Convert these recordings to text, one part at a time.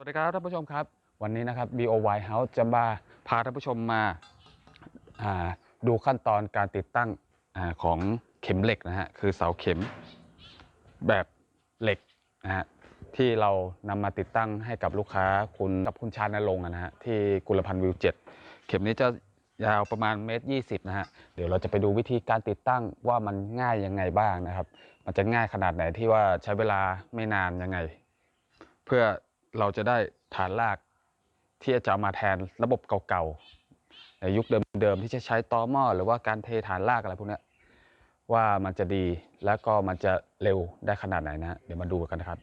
สวัสดีครับท่านผู้ชมครับ วันนี้นะครับ BOY House จะมาพาท่านผู้ชมมาาดูขั้นตอนการติดตั้งอของเข็มเหล็กนะฮะคือเสาเข็มแบบเหล็กนะฮะที่เรานำมาติดตั้งให้กับลูกค้าคุณกับคุณชาญนรงค์นะฮะที่กุลพันธ์วิวเจ็ดเข็มนี้จะยาวประมาณเมตรยี่สิบนะฮะเดี๋ยวเราจะไปดูวิธีการติดตั้งว่ามันง่ายยังไงบ้างนะครับ มันจะง่ายขนาดไหนที่ว่าใช้เวลาไม่นานยังไง เพื่อ เราจะได้ฐานรากที่จะมาแทนระบบเก่าๆในยุคเดิมๆที่จะใช้ตอหม้อหรือว่าการเทฐานรากอะไรพวกนี้ว่ามันจะดีแล้วก็มันจะเร็วได้ขนาดไหนนะฮะเดี๋ยวมาดูกันนะครับ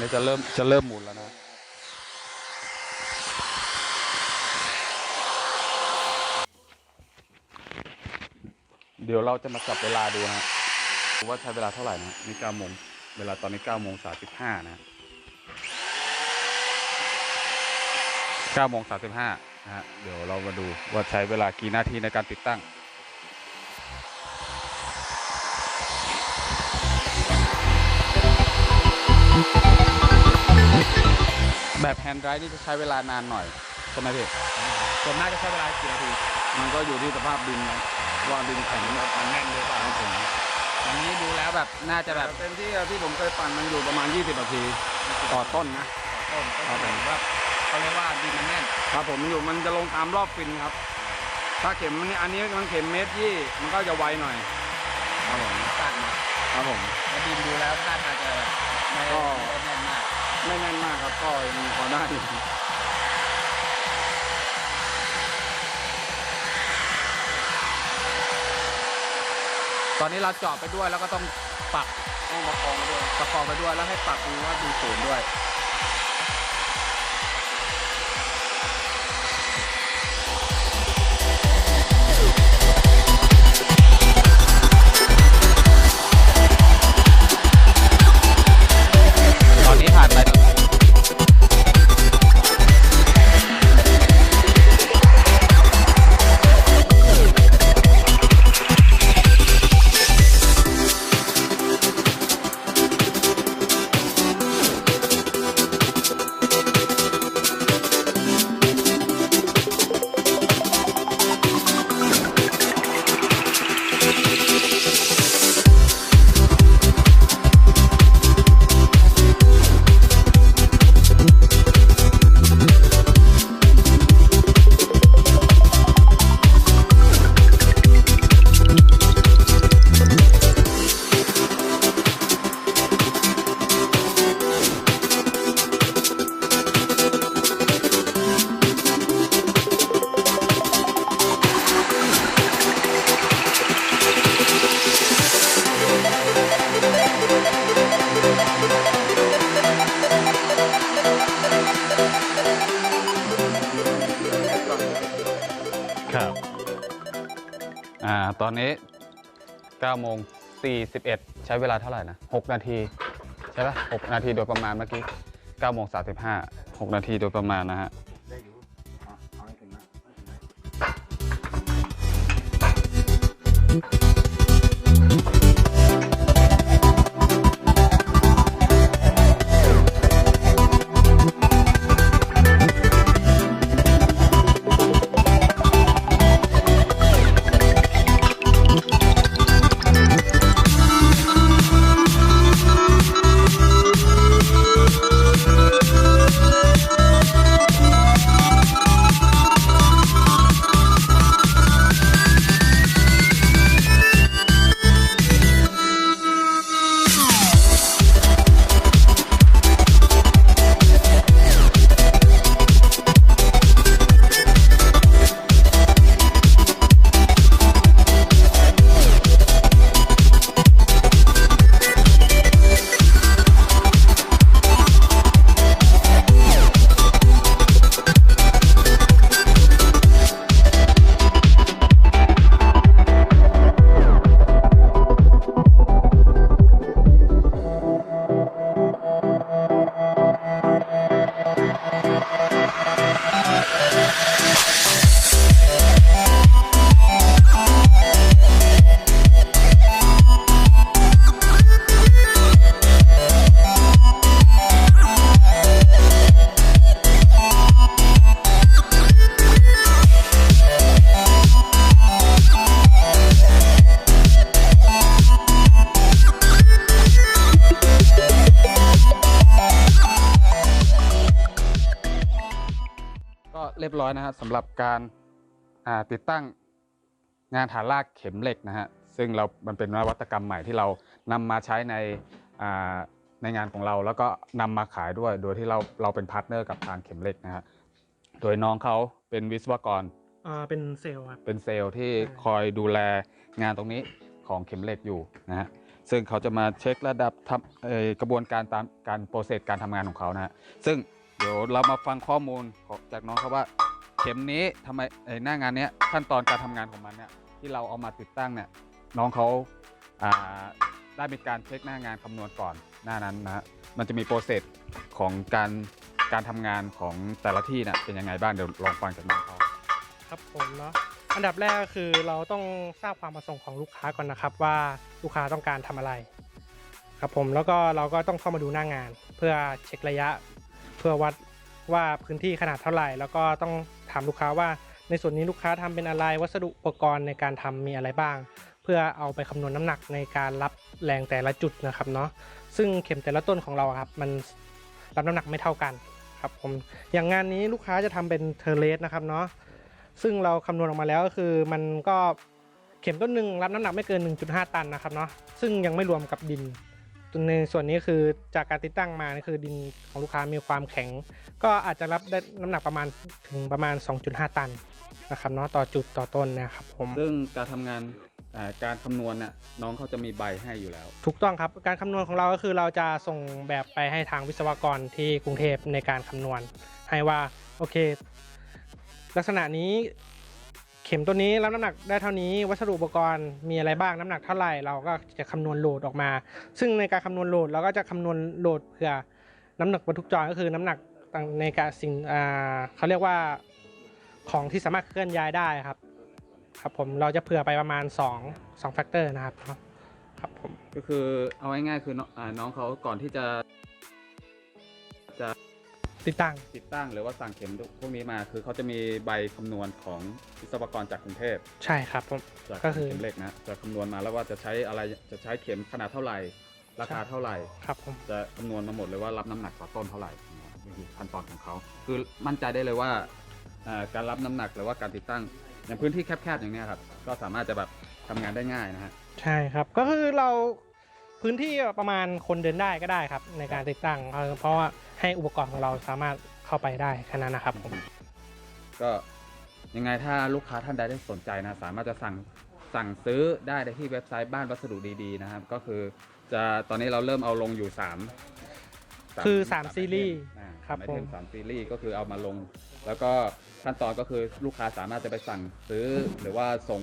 นี้จะเริ่มจะเริ่มหมุนแล้วนะเดี๋ยวเราจะมาจับเวลาดูนะฮะว่าใช้เวลาเท่าไหร่นะนี่เก้าโมงเวลาตอนนี้เก้าโมงสามสิบห้านะเก้าโมงสามสิบห้านะฮะเดี๋ยวเรามาดูว่าใช้เวลากี่นาทีในการติดตั้ง แบบแฮนด์ไรนี่จะใช้เวลานานหน่อยใช่ไหมพี่ส่วนมากจะใช้เวลากี่นาทีมันก็อยู่ที่สภาพดินนะว่าดินแข็งมันแน่นหรือเปล่าครับผมอันนี้ดูแล้วแบบน่าจะแบบเต็มที่อะที่ผมเคยปั่นมันอยู่ประมาณ 20 นาทีต่อต้นนะต้นก็ครับผมถือว่าเขาเรียกว่าดินมันแน่นครับผมอยู่มันจะลงตามรอบฟินครับ ถ้าเข็มมันอันนี้มันเข็มเมตรยี่มันก็จะไวหน่อยครับผมสั้นนะครับผมแล้วดินดูแล้วท่าทางจะไม่ก็ไม่ได้แน่นมากไม่แน่นมากครับก็ยังพอได้อยู่ ตอนนี้เราเจาะไปด้วยแล้วก็ต้องปักต้องประคองไปด้วยประคองไปด้วยแล้วให้ปักดูว่าดูศูนย์ด้วย อ่าตอนนี้9โมง41 ใช้เวลาเท่าไหร่นะ 6 นาที ใช่ปะ6นาทีโดยประมาณเมื่อกี้9โมง35 6 นาทีโดยประมาณนะฮะได้อยู่ อาเอาให้ถึงนะให้ถึงนะก็เรียบร้อยนะฮะสำหรับการอ่าติดตั้งงานฐานลากเข็มเหล็กนะฮะซึ่งเรา มันเป็นนวัตกรรมใหม่ที่เรานำมาใช้ในอ่าในงานของเราแล้วก็นำมาขายด้วย โดยที่เราเราเป็นพาร์ทเนอร์กับทางเข็มเหล็กนะฮะโดยน้องเขาเป็นวิศวกรอ่าเป็นเซลล์ครับเป็นเซลล์ที่ใช่คอยดูแลงานตรงนี้ของเข็มเหล็กอยู่นะฮะซึ่งเขาจะมาเช็คระดับทำเอ่อกระบวนการตามการโปรเซสการทำงานของเขานะฮะซึ่งเดี๋ยวเรามาฟังข้อมูลของจากน้องเขาว่า เข็มนี้ทำไมเอ่อหน้างานเนี้ยขั้นตอนการทำงานของมันเนี่ยที่เราเอามาติดตั้งเนี่ยน้องเขาอ่าได้มีการเช็คหน้างานคำนวณก่อนหน้านั้นนะฮะมันจะมีโปรเซสของการการทำงานของแต่ละที่น่ะเป็นยังไงบ้างเดี๋ยวลองฟังจากน้องเขา ครับผมเนาะอันดับแรกก็คือเราต้องทราบความประสงค์ของลูกค้าก่อนนะครับ ว่าลูกค้าต้องการทำอะไร ครับผมแล้วก็เราก็ต้องเข้ามาดูหน้างาน เพื่อเช็คระยะ เพื่อวัดว่าพื้นที่ขนาดเท่าไหร่ แล้วก็ต้อง ถามลูกค้าว่า ในส่วนนี้ลูกค้าทำเป็นอะไรวัสดุอุปกรณ์ในการทำมีอะไรบ้าง เพื่อเอาไปคำนวณน้ำหนักในการรับแรงแต่ละจุดนะครับเนาะซึ่งเข็มแต่ละต้นของเราครับมันรับน้ำหนักไม่เท่ากันครับผมอย่างงานนี้ลูกค้าจะทำเป็นเทเลสนะครับเนาะซึ่งเราคำนวณออกมาแล้วก็คือมันก็เข็มต้นหนึ่งรับน้ำหนักไม่เกิน 1.5 ตันนะครับเนาะซึ่งยังไม่รวมกับดิน ในส่วนนี้คือจากการติดตั้งมานี่คือดินของลูกค้ามีความแข็ง ก็อาจจะรับได้น้ำหนักประมาณถึงประมาณ 2.5 ตันนะครับเนาะต่อจุดต่อต้นนะครับผมซึ่งการทำงานอ่าการคำนวณน่ะน้องเขาจะมีใบให้อยู่แล้ว ถูกต้องครับการคำนวณของเราก็คือเราจะส่งแบบไปให้ทางวิศวกรที่กรุงเทพในการคำนวณ ให้ว่าโอเค ลักษณะนี้ เข็มตัวนี้รับน้ำหนักได้เท่านี้ วัสดุอุปกรณ์มีอะไรบ้างน้ำหนักเท่าไหร่เราก็จะคำนวณโหลดออกมา ซึ่งในการคำนวณโหลดเราก็จะคำนวณโหลดเพื่อน้ำหนักบรรทุกจรก็คือน้ำหนักในการสิ่งเขาเรียกว่าของที่สามารถเคลื่อนย้ายได้ครับ ครับผมเราจะเผื่อไปประมาณ 2 2แฟกเตอร์นะครับครับผมก็คือเอาง่ายๆคือน้องอ่าน้องเขาก่อนที่จะจะ ติดตั้ง ติดตั้งหรือว่าสั่งเข็มพวกนี้มาคือเขาจะมีใบคำนวณของวิศวกรจากกรุงเทพใช่ครับผม จากก็คือ เข็มเหล็กนะจะคำนวณมาแล้วว่าจะใช้อะไรจะใช้เข็มขนาดเท่าไหร่ ราคาเท่าไหร่ ครับผม จะคำนวณมาหมดเลยว่ารับน้ำหนักต่อต้นเท่าไหร่นี่คือขั้นตอนของเขาคือมั่นใจได้เลยว่าอ่าการรับน้ำหนักหรือว่าการติดตั้งอย่างพื้นที่แคบๆอย่างเนี้ยครับก็สามารถจะแบบทำงานได้ง่ายนะฮะ ใช่ครับ ก็คือเรา พื้นที่ประมาณคนเดินได้ก็ได้ครับ ในการติดตั้งเออเพราะว่าให้อุปกรณ์ของเราสามารถเข้าไปได้แค่นั้นนะครับผมก็ยังไงถ้าลูกค้าท่านใดได้สนใจนะ สามารถจะสั่งสั่งซื้อได้ที่เว็บไซต์บ้านวัสดุดีๆนะครับ ก็คือจะตอนนี้เราเริ่มเอาลงอยู่ 3 คือ 3 ซีรีส์คครัรับบไอเทมผมสามซีรีส์ก็คือเอามาลง แล้วก็ขั้นตอนก็คือลูกค้าสามารถจะไปสั่งซื้อหรือว่าส่ง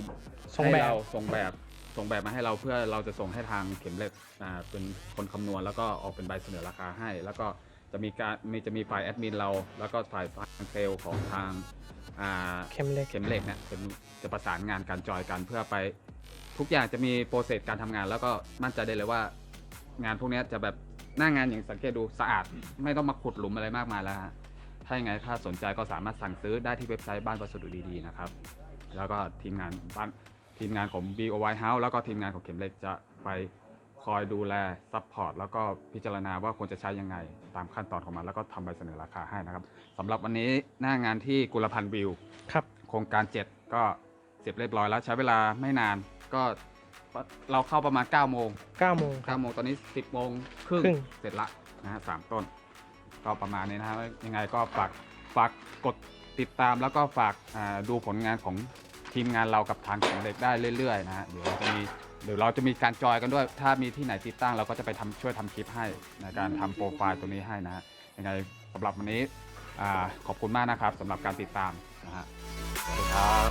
ส่งให้แบบเราส่งแบบ ส่งแบบมาให้เราเพื่อเราจะส่งให้ทางเข็มเหล็กอ่าเป็นคนคำนวณแล้วก็ออกเป็นใบเสนอราคาให้ แล้วก็จะมีการมีจะมีฝ่ายแอดมินเรา แล้วก็ฝ่ายทางเซลของทางอ่าเข็มเหล็กเข็มเล็กเนี่ยเป็นจะประสานงานการจอยกันเพื่อไปทุกอย่างจะมีโปรเซสการทำงาน แล้วก็มั่นใจได้เลยว่า งานพวกนี้จะแบบหน้างานอย่างสังเกตดูสะอาด ไม่ต้องมาขุดหลุมอะไรมากมายแล้วฮะถ้าอยังไงถ้าสนใจก็สามารถสั่งซื้อได้ที่เว็บไซต์บ้านวัสดุดีๆนะครับ แล้วก็ทีมงานบ้าน ทีมงานของ BOY House แล้วก็ทีมงานของเข็มเหล็กจะไปคอยดูแลซัพพอร์ตแล้วก็พิจารณาว่าควรจะใช้ยังไง ตามขั้นตอนของมัน แล้วก็ทำใบเสนอราคาให้นะครับสำหรับวันนี้หน้างานที่กุลพันธ์วิว ครับ โครงการ 7 ก็เสร็จเรียบร้อยแล้วใช้เวลาไม่นานก็เราเข้าประมาณ 9 โมง 9โมงครับ 9 โมงตอนนี้ 10 โมงครึ่งครึ่ง เสร็จละนะฮะสามต้น ก็ประมาณนี้นะฮะยังไงก็ฝากฝากกดติดตามแล้วก็ฝากอ่าดูผลงานของ ทีมงานเรากับทางของเด็กได้เรื่อยๆนะฮะเดี๋ยวเราจะมีเดี๋ยวเราจะมีการจอยกันด้วย ถ้ามีที่ไหนติดตั้งเราก็จะไปทำช่วยทำคลิปให้ในการทำโปรไฟล์ตัวนี้ให้นะฮะยังไงสำหรับวันนี้อ่าขอบคุณมากนะครับสำหรับการติดตามนะฮะสวัสดีครับ